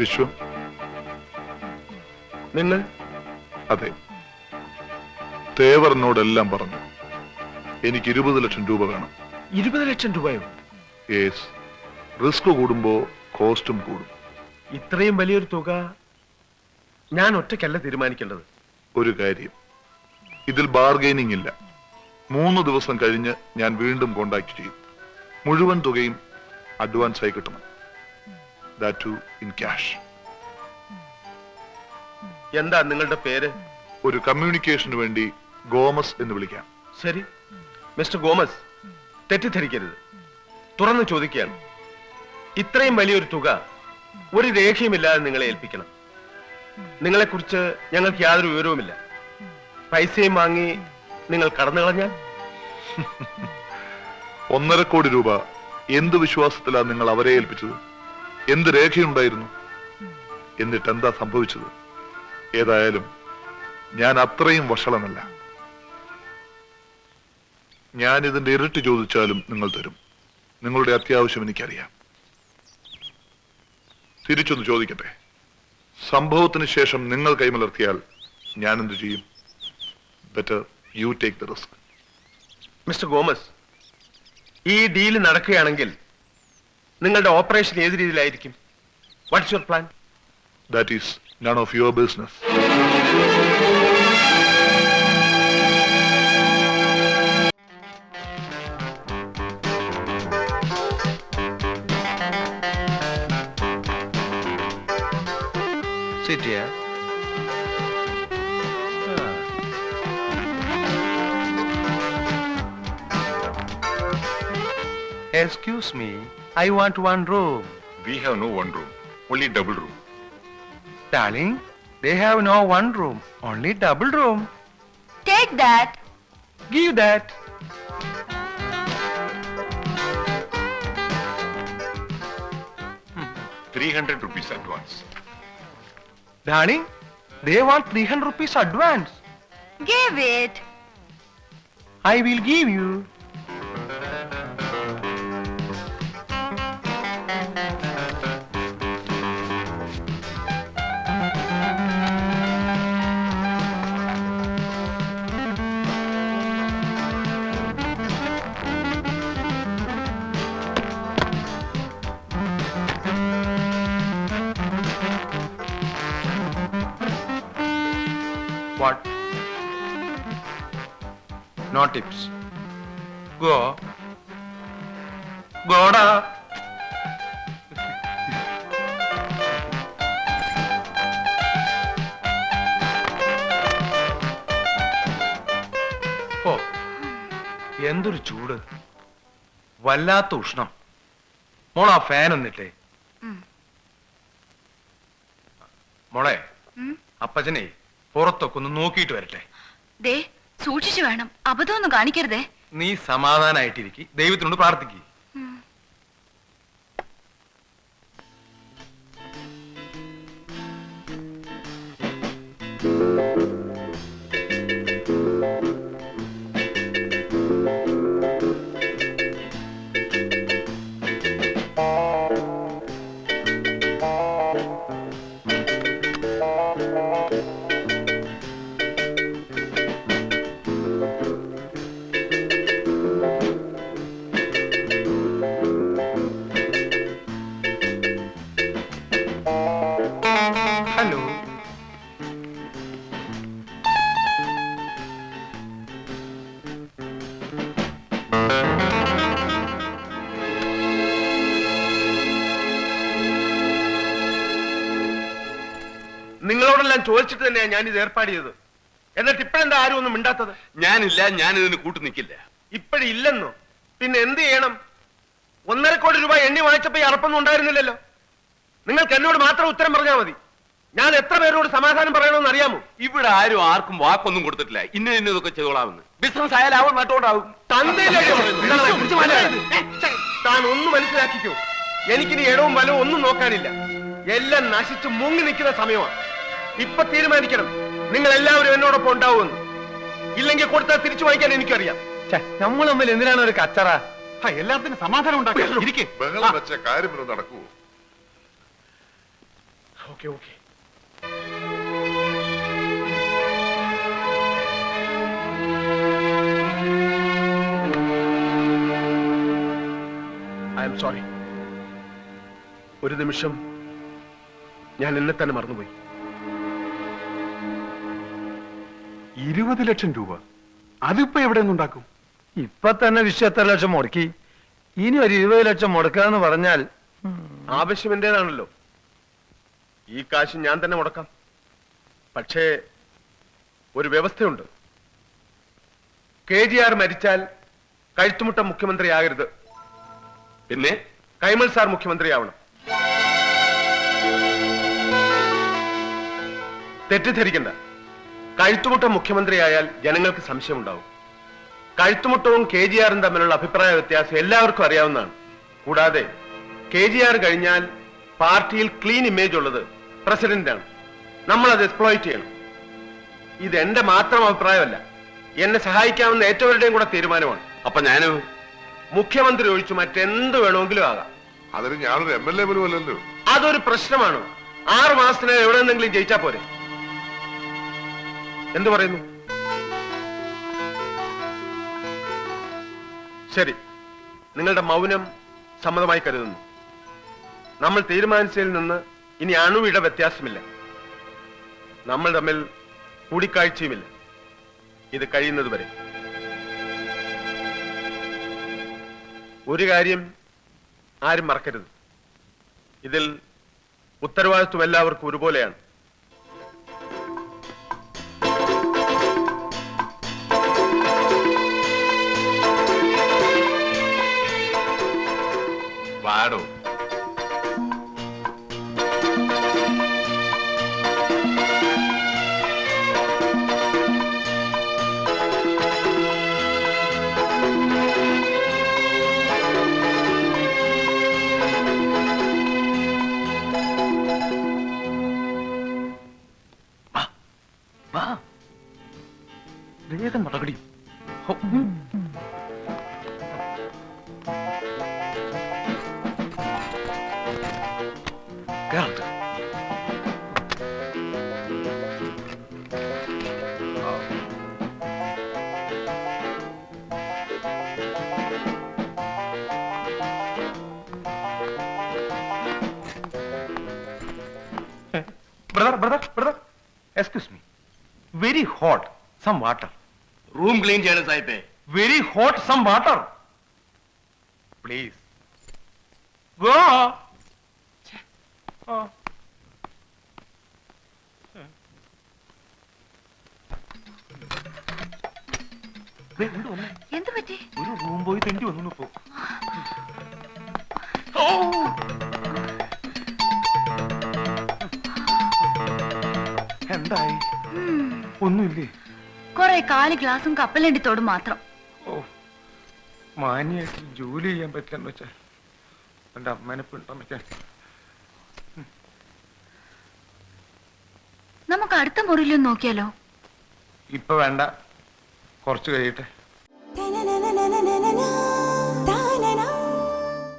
വിശ്വം. നിങ്ങൾ അതെ. തേവറിനോടെല്ലാം പറഞ്ഞു എനിക്ക് ഇരുപത് ലക്ഷം രൂപ വേണം. ഇരുപത് ലക്ഷം രൂപയോ? യേസ്. റിസ്ക് കൂടുമ്പോ കോസ്റ്റും കൂടും. ഇത്രയും വലിയൊരു തുക ഞാൻ ഒറ്റയ്ക്കല്ല തീരുമാനിക്കേണ്ടത്. ഒരു കാര്യം. ഇതിൽ ബാർഗൈനിങ് ഇല്ല. മൂന്ന് ദിവസം കഴിഞ്ഞ് ഞാൻ വീണ്ടും കോണ്ടാക്ട് ചെയ്യും. മുഴുവൻ തുകയും അഡ്വാൻസ് ആയി കിട്ടണം. ദാറ്റ് ടു ഇൻ ക്യാഷ് എന്താ നിങ്ങളുടെ പേര്? ഒരു കമ്മ്യൂണിക്കേഷന് വേണ്ടി ഗോമസ് എന്ന് വിളിക്കാം. ശരി. മിസ്റ്റർ ഗോമസ് തെറ്റിദ്ധരിക്കരുത്. തുറന്നു ചോദിക്കുകയാണ്. ഇത്രയും വലിയൊരു തുക ഒരു രേഖയുമില്ലാതെ നിങ്ങളെ ഏൽപ്പിക്കണം. നിങ്ങളെക്കുറിച്ച് ഞങ്ങൾക്ക് യാതൊരു വിവരവുമില്ല. പൈസയും വാങ്ങി നിങ്ങൾ കടന്നു കളഞ്ഞാൽ ഒന്നര കോടി രൂപ എന്ത് വിശ്വാസത്തിലാണ് നിങ്ങൾ അവരെ ഏൽപ്പിച്ചത്? എന്ത് രേഖയുണ്ടായിരുന്നു? എന്നിട്ട് എന്താ സംഭവിച്ചത്? ഏതായാലും ഞാൻ അത്രയും വഷളനല്ല. ഞാൻ ഇതിന്റെ ഇരട്ടി ചോദിച്ചാലും നിങ്ങൾ തരും. നിങ്ങളുടെ അത്യാവശ്യം എനിക്കറിയാം. തിരിച്ചൊന്ന് ചോദിക്കട്ടെ. സംഭവത്തിന് ശേഷം നിങ്ങൾ കൈമലർത്തിയാൽ ഞാൻ എന്ത് ചെയ്യും? Better you take the risk mister Gomez ഈ ഡീൽ നടക്കുകയാണെങ്കിൽ നിങ്ങളുടെ ഓപ്പറേഷൻ ഏത് രീതിയിലായിരിക്കും? What's your plan that is none of your business Sit here. Excuse me, I want one room. We have no one room, only double room. Darling, they have no one room, only double room. Take that. Give that. Three hundred rupees advance. Darling, they want 300 rupees advance. Give it. I will give you. No tips go. ഓ എന്തൊരു ചൂട് വല്ലാത്ത ഉഷ്ണം മോൾ ആ fan ഒന്നിട്ടേ. മോളെ. അപ്പച്ചനെ പുറത്തൊക്കെ ഒന്ന് നോക്കിയിട്ട് വരട്ടെ ദേ സൂക്ഷിച്ചു വേണം. അബദ്ധമൊന്നും കാണിക്കരുതേ. നീ സമാധാനായിട്ടിരിക്കി. ദൈവത്തിനോട് പ്രാർത്ഥിക്കുക ചോദിച്ചിട്ട് തന്നെയാണ് ഞാൻ ഇത് ഏർപ്പാട് ചെയ്തത്. എന്നിട്ട് ഇപ്പോഴെന്താ ആരും ഒന്നും മിണ്ടാത്തത്? ഞാനില്ല ഞാൻ ഇതിന് കൂട്ടു നിൽക്കില്ല. ഇപ്പോഴില്ലെന്നോ പിന്നെ എന്ത് ചെയ്യണം? ഒന്നര കോടി രൂപ എണ്ണി വാങ്ങിച്ചപ്പോ ഈ അറപ്പൊന്നും ഉണ്ടായിരുന്നില്ലല്ലോ. നിങ്ങൾക്ക് എന്നോട് മാത്രം ഉത്തരം പറഞ്ഞാൽ മതി. ഞാൻ എത്ര പേരോട് സമാധാനം പറയണമെന്ന് അറിയാമോ? ഇവിടെ ആരും ആർക്കും വാക്കൊന്നും കൊടുത്തിട്ടില്ല. ഇന്ന ഇന്നതൊക്കെ ചെയ്തോളാമെന്ന്. ബിസിനസ് ആയാലാവും നട്ടോണ്ടാവും താൻ ഒന്ന് മനസ്സിലാക്കിക്കോ. എനിക്കിനി ഇടവും വലവും ഒന്നും നോക്കാനില്ല. എല്ലാം നശിച്ച് മുങ്ങി നിൽക്കുന്ന സമയമാണ്. ഇപ്പൊ തീരുമാനിക്കണം. നിങ്ങൾ എല്ലാവരും എന്നോടൊപ്പം ഉണ്ടാവുമെന്ന്. ഇല്ലെങ്കിൽ കൊടുത്താൽ തിരിച്ചു വാങ്ങിക്കാൻ എനിക്കറിയാം. നമ്മൾ തമ്മിൽ എന്തിനാണ് ഒരു കച്ചറ? എല്ലാത്തിനും സമാധാനം ഉണ്ടാക്കാം ഇരിക്കേ. ബഹളം വെച്ച കാര്യമൊന്നും നടക്കുവോ okay okay. I am sorry ഒരു നിമിഷം ഞാൻ എന്നെ തന്നെ മറന്നുപോയി. ഇരുപത് ലക്ഷം രൂപ. അതിപ്പോ എവിടെ നിന്നുണ്ടാക്കും ഇപ്പൊ തന്നെ വിശ്വ എത്ര ലക്ഷം മുടക്കി? ഇനി ഒരു ഇരുപത് ലക്ഷം മുടക്കാന്ന് പറഞ്ഞാൽ ആവശ്യം എന്റേതാണല്ലോ ഈ കാശ് ഞാൻ തന്നെ മുടക്കാം. പക്ഷേ ഒരു വ്യവസ്ഥയുണ്ട്. കെ ജി ആർ മരിച്ചാൽ കഴുത്തുമുട്ട മുഖ്യമന്ത്രിയാകരുത്. പിന്നെ കൈമൾ സാർ മുഖ്യമന്ത്രിയാവണം. തെറ്റിദ്ധരിക്കണ്ട. കഴുത്തുമുട്ട മുഖ്യമന്ത്രിയായാൽ ജനങ്ങൾക്ക് സംശയമുണ്ടാവും. കഴുത്തുമുട്ടവും കെ ജി ആറും തമ്മിലുള്ള അഭിപ്രായ വ്യത്യാസം എല്ലാവർക്കും അറിയാവുന്നതാണ്. കൂടാതെ കെ ജി ആർ കഴിഞ്ഞാൽ പാർട്ടിയിൽ ക്ലീൻ ഇമേജ് ഉള്ളത് പ്രസിഡന്റാണ്. നമ്മൾ അത് എക്സ്പ്ലോയിറ്റ് ചെയ്യണം. ഇത് എന്റെ മാത്രം അഭിപ്രായമല്ല. എന്നെ സഹായിക്കാവുന്ന ഏറ്റവരുടെയും കൂടെ തീരുമാനമാണ്. അപ്പൊ ഞാൻ? മുഖ്യമന്ത്രി ഒഴിച്ചു മറ്റെന്ത് വേണമെങ്കിലും ആകാം. അതിന് ഞാനൊരു എം എൽ എ പോലും അല്ലല്ലോ. അതൊരു പ്രശ്നമാണ്. ആറു മാസത്തിനകം എവിടെ നിന്നെങ്കിലും ജയിച്ചാ പോരെ. എന്തു പറയുന്നു? ശരി. നിങ്ങളുടെ മൗനം സമ്മതമായി കരുതുന്നു. നമ്മൾ തീരുമാനിച്ചതിൽ നിന്ന് ഇനി അണുവിട വ്യത്യാസമില്ല. നമ്മൾ തമ്മിൽ കൂടിക്കാഴ്ചയുമില്ല. ഇത് കഴിയുന്നത് വരെ ഒരു കാര്യം ആരും മറക്കരുത്. ഇതിൽ ഉത്തരവാദിത്വം എല്ലാവർക്കും ഒരുപോലെയാണ്. Claro. Very hot some water room clean ചെയ്യണം സാഹിബേ very hot some water please go എന്ത് പറ്റി? ഒരു റൂം പോയി തെണ്ടി വന്നു പോ. ഒന്നുമില്ലേ? കുറെ കാലി ഗ്ലാസും കപ്പലണ്ടി തോടും മാത്രം. ഓ മാന്യായിട്ട് ജോലി ചെയ്യാൻ പറ്റില്ലെന്ന് വെച്ചാൽ എന്റെ അമ്മേനെ പിണ്ടമ്മയ്ക്കാൻ നമുക്ക് അടുത്ത മുറിയിലും നോക്കിയാലോ? ഇപ്പൊ വേണ്ട. കുറച്ച് കഴിയട്ടെ.